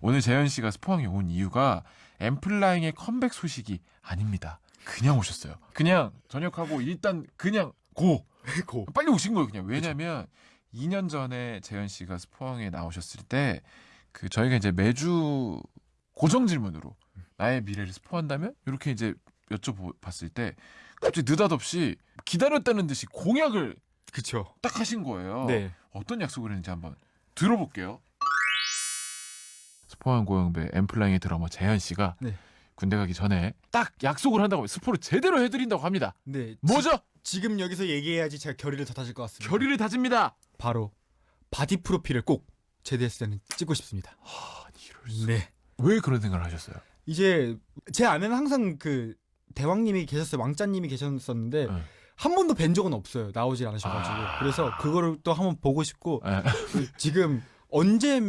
오늘 재현 씨가 스포항에 온 이유가 엠플라잉의 컴백 소식이 아닙니다. 그냥 오셨어요. 그냥 전역하고 일단 그냥 고 고. 빨리 오신 거예요. 그냥 왜냐면 2년 전에 재현 씨가 스포항에 나오셨을 때 그 저희가 이제 매주 고정 질문으로 나의 미래를 스포한다면 이렇게 이제 여쭤봤을 때 갑자기 느닷없이 기다렸다는 듯이 공약을 그쵸. 딱 하신 거예요. 네. 어떤 약속을 했는지 한번 들어볼게요. 스포한 고영배 엠플라잉의 드라머 재현 씨가 네. 군대 가기 전에 딱 약속을 한다고 스포를 제대로 해드린다고 합니다. 네. 뭐죠? 지, 금 여기서 얘기해야지 제가 결의를 더 다질 것 같습니다. 결의를 다집니다. 바로 바디 프로필을 꼭 제대했을 때는 찍고 싶습니다. 아, 이럴 수. 네. 왜 그런 생각을 하셨어요? 이제 제 안에는 항상 그 대왕님이 계셨어요. 왕자님이 계셨었는데 네. 한 번도 뵌 적은 없어요. 나오질 않으셔가지고. 아. 그래서 그거를 또 한번 보고 싶고 예. 그 지금 언제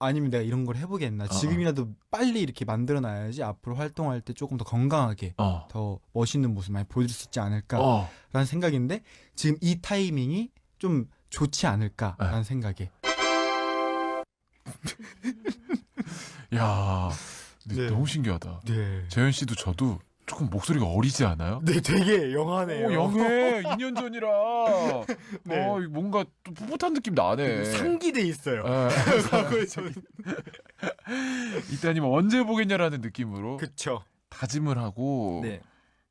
아니면 내가 이런 걸 해보겠나. 어. 지금이라도 빨리 이렇게 만들어놔야지 앞으로 활동할 때 조금 더 건강하게 어. 더 멋있는 모습 많이 보여줄 수 있지 않을까라는 어. 생각인데 지금 이 타이밍이 좀 좋지 않을까라는 네. 생각에 야, 근데 네. 너무 신기하다. 네. 재현 씨도 저도 조금 목소리가 어리지 않아요? 네, 되게 영하네요. 오, 영해. 2년 전이라. 네. 어, 뭔가 또 풋풋한 느낌 나네. 상기돼 있어요. 예. 과거에 저 이때 아니면 언제 보겠냐라는 느낌으로 그쵸. 다짐을 하고 네.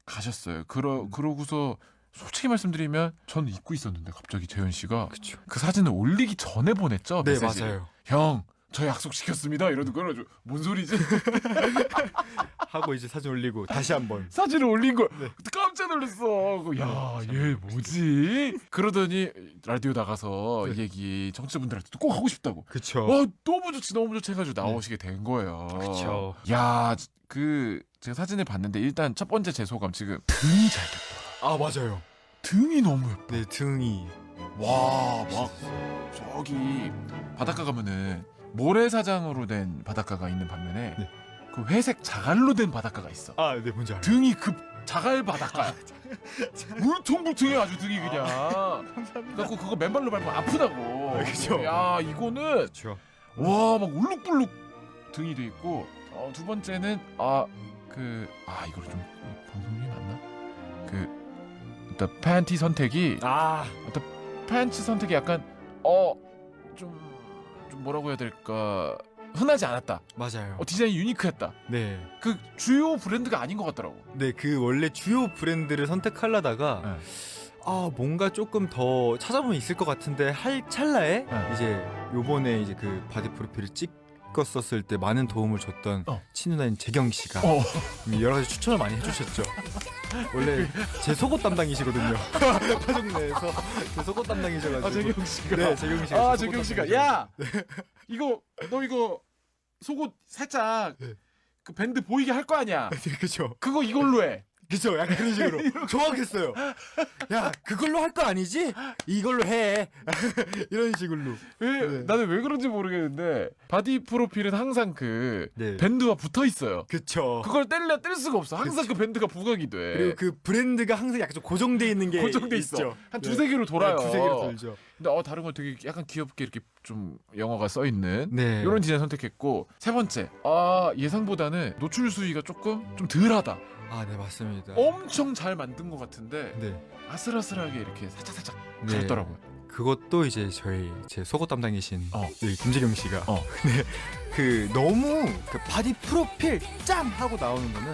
가셨어요. 그러 음. 그러고서 솔직히 말씀드리면 저는 잊고 있었는데 갑자기 재현 씨가 그쵸. 그 사진을 올리기 전에 보냈죠. 네, 메시지를. 맞아요. 형, 저 약속 시켰습니다. 이러는 거라죠. 뭔 소리지? 하고 이제 사진 올리고 다시 한번. 사진을 올린 걸 네. 깜짝 놀랐어. 그, 야, 얘 뭐지? 그러더니 라디오 나가서 네. 이 얘기 청취자분들한테 꼭 하고 싶다고. 그쵸. 와, 너무 좋지, 너무 좋지 해가지고 나오시게 된 거예요. 네. 그쵸. 야, 그 제가 사진을 봤는데 일단 첫 번째 제 소감 지금 등이 잘 됐다. 아 맞아요. 등이 너무 예뻐. 네 등이. 와, 막 저기 바닷가 가면은 모래사장으로 된 바닷가가 있는 반면에 네. 그 회색 자갈로 된 바닷가가 있어. 아 네 뭔지 알아요. 등이 급 자갈 바닷가야. 물퉁물퉁해 아주 등이 그냥. 그래갖고 그거 맨발로 밟으면 아프다고. 아, 그죠. 야 이거는 그쵸. 와막 울룩불룩 등이 돼 있고 어, 두 번째는 아 그아 이걸 좀 방송이 맞나? 그 일단 팬티 선택이 아 팬츠 선택이 약간 어 좀 좀 뭐라고 해야 될까 흔하지 않았다. 맞아요. 어, 디자인이 유니크했다. 네. 그 주요 브랜드가 아닌 것 같더라고. 네, 그 원래 주요 브랜드를 선택하려다가 네. 아 뭔가 조금 더 찾아보면 있을 것 같은데 할 찰나에 네. 이제 요번에 이제 그 바디 프로필을 찍었었을 때 많은 도움을 줬던 어. 친누나인 재경 씨가 어. 여러 가지 추천을 많이 해주셨죠. 원래 제 속옷 담당이시거든요. 파종 내에서 제 속옷 담당이셔가지고. 아 재경 씨가. 네, 재경 씨가. 아 재경 씨가. 야 이거 너 이거 속옷 살짝 네. 그 밴드 보이게 할 거 아니야. 네, 그죠. 그거 이걸로 해. 그죠. 약간 그런 식으로. 정확했어요. 야, 그걸로 할 거 아니지? 이걸로 해. 이런 식으로. 왜 네. 나는 왜 그런지 모르겠는데 바디 프로필은 항상 그 네. 밴드와 붙어 있어요. 그쵸. 그걸 뗄래 뗄 수가 없어. 항상 그 밴드가 부각이 돼. 그리고 그 브랜드가 항상 약간 좀 고정돼 있는 게 고정돼 있어. 있죠. 한 네. 두세 개로 돌아요. 네, 두세 개로 돌죠. 근데 어 다른 건 되게 약간 귀엽게 이렇게 좀 영어가 써 있는 네. 이런 디자인 선택했고 세 번째 아 예상보다는 노출 수위가 조금 좀 덜하다. 아, 네, 맞습니다. 엄청 잘 만든 것 같은데 네. 아슬아슬하게 이렇게 살짝 살짝 네. 가렸더라고요. 그것도 이제 저희 제 속옷 담당이신 어. 네, 김재경 씨가 어. 네. 그 너무 그 바디 프로필 짱 하고 나오는 거는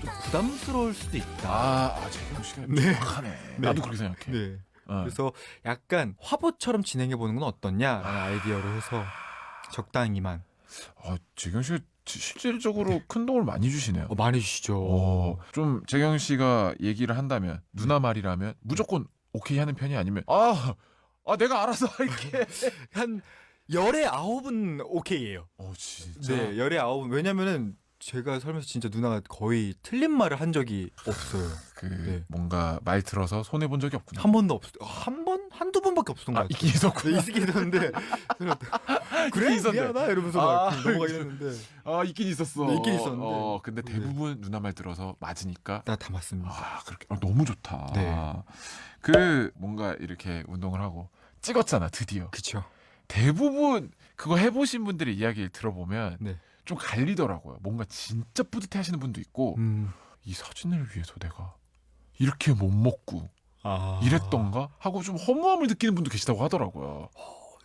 좀 부담스러울 수도 있다. 아, 아 재경 씨가 네. 정확하네. 네. 나도 그렇게 생각해. 네. 어. 그래서 약간 화보처럼 진행해 보는 건 어떻냐라는 아이디어를 해서 적당히만 아, 재경 씨가 지- 실질적으로 큰 도움을 많이 주시네요. 어, 많이 주시죠. 어, 좀 재경 씨가 얘기를 한다면 누나 말이라면 무조건 오케이 하는 편이 아니면 아, 아 내가 알아서 할게. 한 열에 아홉은 오케이예요. 어 진짜. 네, 열에 아홉은 왜냐면은 제가 살면서 진짜 누나가 거의 틀린 말을 한 적이 없어요. 그 네. 뭔가 말 들어서 손해 본 적이 없구나. 한 번도 없어. 한 번밖에 없었던 것 아, 같아요. 있긴 있었구나. 네, 있긴 있었는데 그래 있었네. 미안하다 이러면서 아, 막 넘어가긴 했는데 아 있긴 있었어. 네, 있긴 있었는데. 어, 근데 네. 대부분 누나 말 들어서 맞으니까. 나다 맞습니다. 아 그렇게 아, 너무 좋다. 네. 그 뭔가 이렇게 운동을 하고 찍었잖아 드디어. 그쵸. 대부분 그거 해보신 분들의 이야기를 들어보면 네. 좀 갈리더라고요. 뭔가 진짜 뿌듯해하시는 분도 있고 음. 이 사진을 위해서 내가 이렇게 못 먹고 아. 이랬던가 하고 좀 허무함을 느끼는 분도 계시다고 하더라고요.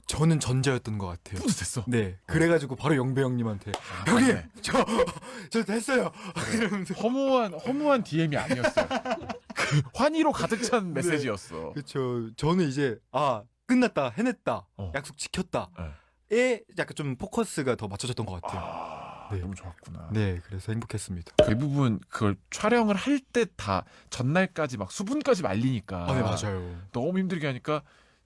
저는 전자였던 것 같아요. 뿌듯했어. 네, 그래가지고 바로 영배 형님한테 형님 네. 저저 됐어요. 이러면서 허무한 허무한 DM이 아니었어요. 그 환희로 가득 찬 네. 메시지였어. 그렇죠. 저는 이제 아 끝났다, 해냈다, 어. 약속 지켰다. 네. 에 약간 좀 포커스가 더 맞춰졌던 것 같아요. 아, 네. 너무 좋았구나. 네, 그래서 행복했습니다. 대부분 그걸 촬영을 할 때 다 전날까지 막 수분까지 말리니까 아, 네 맞아요. 너무 힘들게 하니까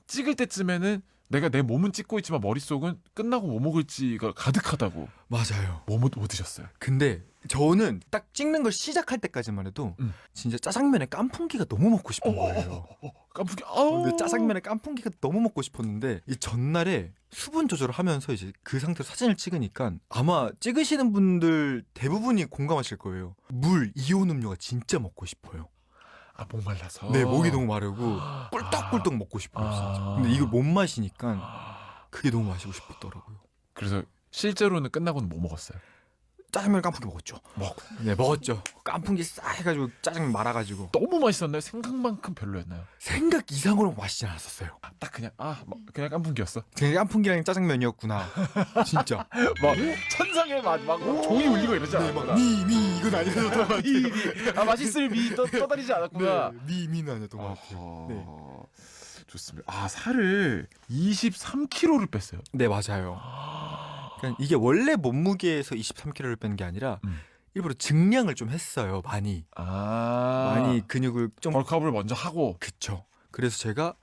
찍을 때쯤에는 내가 내 몸은 찍고 있지만 머릿속은 끝나고 뭐 먹을지가 가득하다고. 맞아요. 뭐, 뭐, 뭐 드셨어요? 근데 저는 딱 찍는 걸 시작할 때까지만 해도 음. 진짜 짜장면에 깐풍기가 너무 먹고 싶은 거예요. 어, 깜빡이. 아우. 근데 짜장면에 깐풍기가 너무 먹고 싶었는데 이 전날에 수분 조절을 하면서 이제 그 상태로 사진을 찍으니까 아마 찍으시는 분들 대부분이 공감하실 거예요. 물, 이온 음료가 진짜 먹고 싶어요. 아, 목말라서. 네, 목이 너무 마르고 꿀떡꿀떡 먹고 싶어요. 진짜. 아. 근데 이걸 못 마시니까 아. 그게 너무 마시고 싶더라고요. 그래서 실제로는 끝나고는 뭐 먹었어요? 짜장면 깐풍기 먹었죠. 먹. 네, 먹었죠. 깐풍기 싹 해가지고 짜장면 말아가지고 너무 맛있었나요? 생각만큼 별로였나요? 생각 이상으로 맛있지 않았었어요. 아, 딱 그냥 아 뭐, 그냥 깐풍기였어. 그냥 깐풍기랑 짜장면이었구나. 진짜. 막 천상의 맛, 막 종이 울리고 이러지 네, 않았구나. 막 미, 미 이건 아니었던 것 같아요. 미, 미. 아 맛있을 미 떠, 떠다니지 않았구나. 네, 미, 미는 아니었던 것 같아요. 어허, 좋습니다. 아 살을 23kg를 뺐어요. 네, 맞아요. 그러니까 이게 원래 몸무게에서 23kg를 뺀 게 아니라 음. 일부러 증량을 좀 했어요. 많이. 아 많이 근육을 좀 벌크업을 먼저 하고 그쵸. 그래서 제가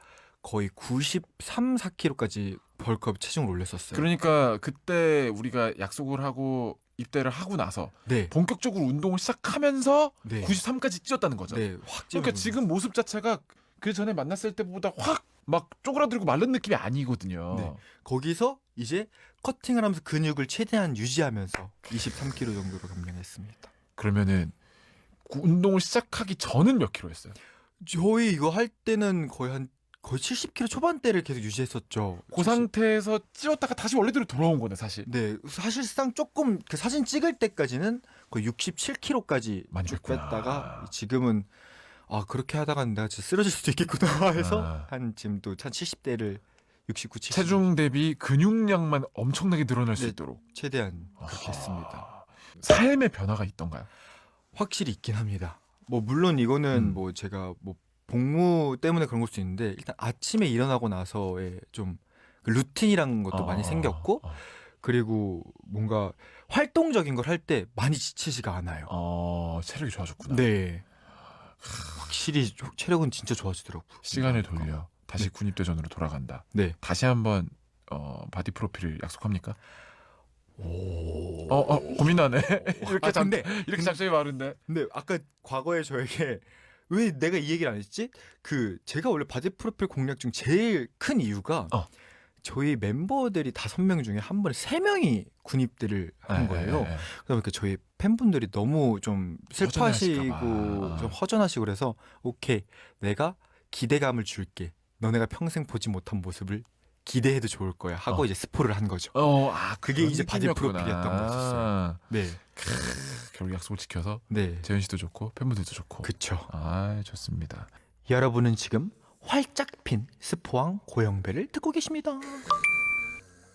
거의 93, 4kg까지 벌크업 체중을 올렸었어요. 그러니까 그때 우리가 약속을 하고 입대를 하고 나서 네. 본격적으로 운동을 시작하면서 네. 93까지 찌었다는 거죠. 네, 확 그러니까 찌는 지금 모습 자체가 그 전에 만났을 때보다 확 막 쪼그라들고 마른 느낌이 아니거든요. 네. 거기서 이제 커팅을 하면서 근육을 최대한 유지하면서 23kg 정도로 감량했습니다. 그러면은 구- 운동을 시작하기 전은 몇 킬로 했어요? 저희 이거 할 때는 거의 한 거의 70kg 초반대를 계속 유지했었죠. 그 상태에서 찌었다가 다시 원래대로 돌아온 거네 사실. 네, 사실상 조금 그 사진 찍을 때까지는 거의 67kg까지 많이 쭉 뺐구나. 뺐다가 지금은 아 그렇게 하다가 내가 진짜 쓰러질 수도 있겠구나 해서 아. 한 지금 또한 70대를 69, 70 체중 대비 근육량만 엄청나게 늘어날 수 네. 있도록 최대한 그렇게 아하. 했습니다. 삶의 변화가 있던가요? 확실히 있긴 합니다. 뭐 물론 이거는 음. 뭐 제가 뭐 복무 때문에 그런 걸 수 있는데 일단 아침에 일어나고 나서의 좀그 루틴이라는 것도 많이 어, 생겼고 어, 그리고 뭔가 활동적인 걸 할 때 많이 지치지가 않아요. 어, 체력이 좋아졌구나. 네. 확실히 조- 체력은 진짜 좋아지더라고요. 시간을 돌려 다시 네. 군입대전으로 돌아간다. 네. 다시 한번 어, 바디 프로필을 약속합니까? 오. 어, 어 고민하네. 이렇게 아, 장, 근데 이렇게 장점이 많은데. 근데 아까 과거에 저에게 왜 내가 이 얘기를 안 했지? 그 제가 원래 바디 프로필 공략 중 제일 큰 이유가 어. 저희 member들이 다섯 명 중에 한 번에 세 명이 군입대를 한 네, 거예요. 네, 네. 그러니까 저희 팬분들이 너무 좀 슬퍼하시고 봐. 좀 허전하시고 그래서 오케이 내가 기대감을 줄게. 너네가 평생 보지 못한 모습을 기대해도 좋을 거야 하고 어. 이제 스포를 한 거죠. 어, 아, 그게 이제 바디 느낌이었구나. 프로필이었던 거였었어요. 네, 결국 약속을 지켜서 네, 재현 씨도 좋고 팬분들도 좋고. 그쵸. 아, 좋습니다. 여러분은 지금 활짝 핀 스포왕 고영배를 듣고 계십니다.